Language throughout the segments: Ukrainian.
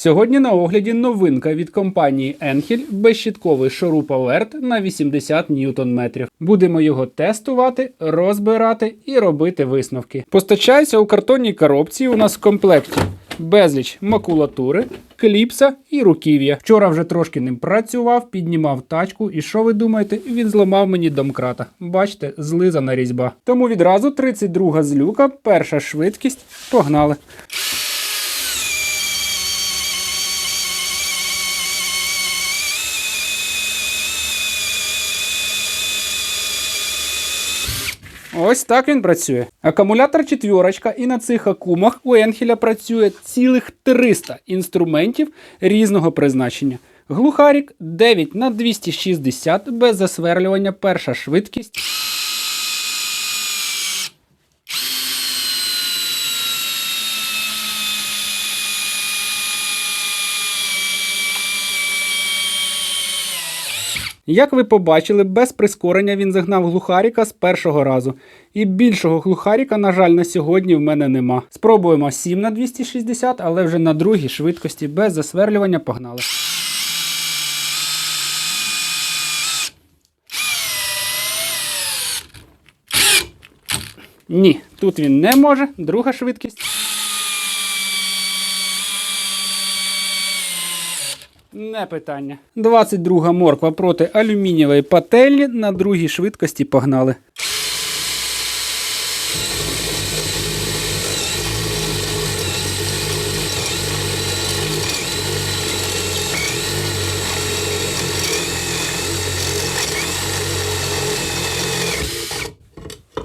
Сьогодні на огляді новинка від компанії Enhil безщітковий шуруповерт на 80 ньютон-метрів. Будемо його тестувати, розбирати і робити висновки. Постачається у картонній коробці. У нас в комплекті безліч макулатури, кліпса і руків'я. Вчора вже трошки ним працював, піднімав тачку, і що ви думаєте? Він зламав мені домкрата. Бачите, злизана різьба. Тому відразу 32 злюка, перша швидкість. Погнали. Ось так він працює. Акумулятор четвірочка, і на цих акумах у Енхеля працює цілих 300 інструментів різного призначення. Глухарік 9 на 260 без засверлювання, перша швидкість. Як ви побачили, без прискорення він загнав глухаріка з першого разу. І більшого глухаріка, на жаль, на сьогодні в мене нема. Спробуємо 7 на 260, але вже на другій швидкості без засверлювання погнали. Ні, тут він не може. Друга швидкість. Не питання. 22 морква проти алюмінієвої пательні на другій швидкості погнали.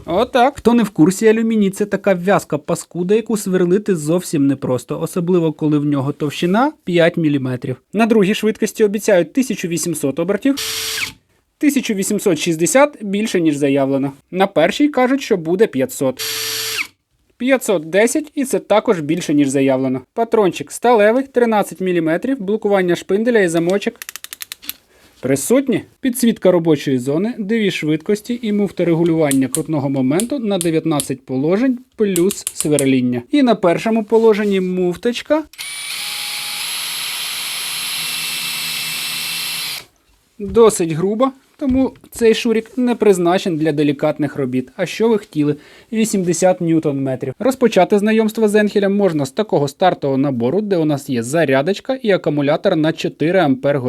Отак. Хто не в курсі, алюміній це така в'язка паскуда, яку сверлити зовсім непросто, особливо коли в нього товщина 5 мм. На другій швидкості обіцяють 1800 обертів. 1860 більше, ніж заявлено. На першій кажуть, що буде 500. 510 і це також більше, ніж заявлено. Патрончик сталевий, 13 мм, блокування шпинделя і замочок. Присутні підсвітка робочої зони, дві швидкості і муфта регулювання крутного моменту на 19 положень плюс сверління. І на першому положенні муфточка. Досить груба, тому цей шурік не призначен для делікатних робіт. А що ви хотіли? 80 ньютон метрів. Розпочати знайомство з Енхелем можна з такого стартового набору, де у нас є зарядочка і акумулятор на 4 ампер.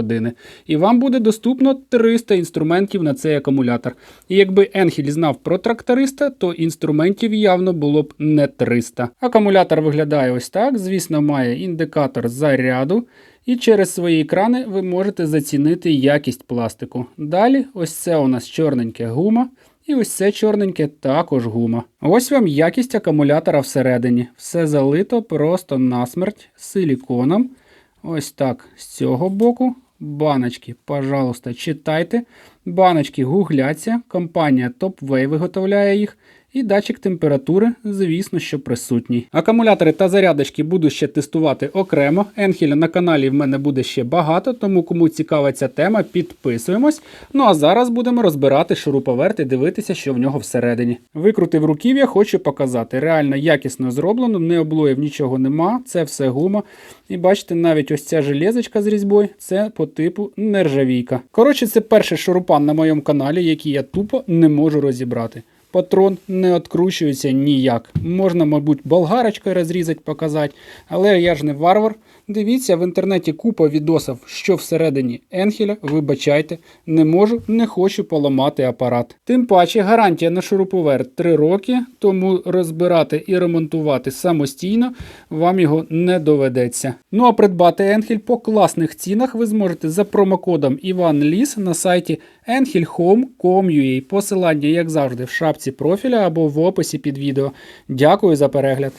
І вам буде доступно 300 інструментів на цей акумулятор. І якби Енхель знав про тракториста, то інструментів явно було б не 300. Акумулятор виглядає ось так. Звісно, має індикатор заряду. І через свої екрани ви можете зацінити якість пластику. Далі, ось це у нас чорненьке гума, і ось це чорненьке також гума. Ось вам якість акумулятора всередині. Все залито просто насмерть силіконом. Ось так з цього боку. Баночки, пожалуйста, читайте. Баночки гугляться. Компанія TopWay виготовляє їх. І датчик температури, звісно, що присутній. Акумулятори та зарядочки буду ще тестувати окремо. Енхеля на каналі в мене буде ще багато, тому кому цікава ця тема, підписуємось. Ну а зараз будемо розбирати шуруповерт і дивитися, що в нього всередині. Викрутив руків'я, хочу показати. Реально якісно зроблено, не облоїв нічого нема, це все гума. І бачите, навіть ось ця железочка з різьбою, це по типу нержавійка. Коротше, це перший шурупан на моєму каналі, який я тупо не можу розібрати. Патрон не відкручується ніяк. Можна, мабуть, болгарочкою розрізати, показати, але я ж не варвар. Дивіться в інтернеті купа відосів, що всередині Енхеля, вибачайте, не можу, не хочу поламати апарат. Тим паче гарантія на шуруповерт 3 роки, тому розбирати і ремонтувати самостійно вам його не доведеться. Ну а придбати Енхель по класних цінах ви зможете за промокодом Ліс на сайті enhelhome.com.ua. Посилання, як завжди, в шапці профіля або в описі під відео. Дякую за перегляд.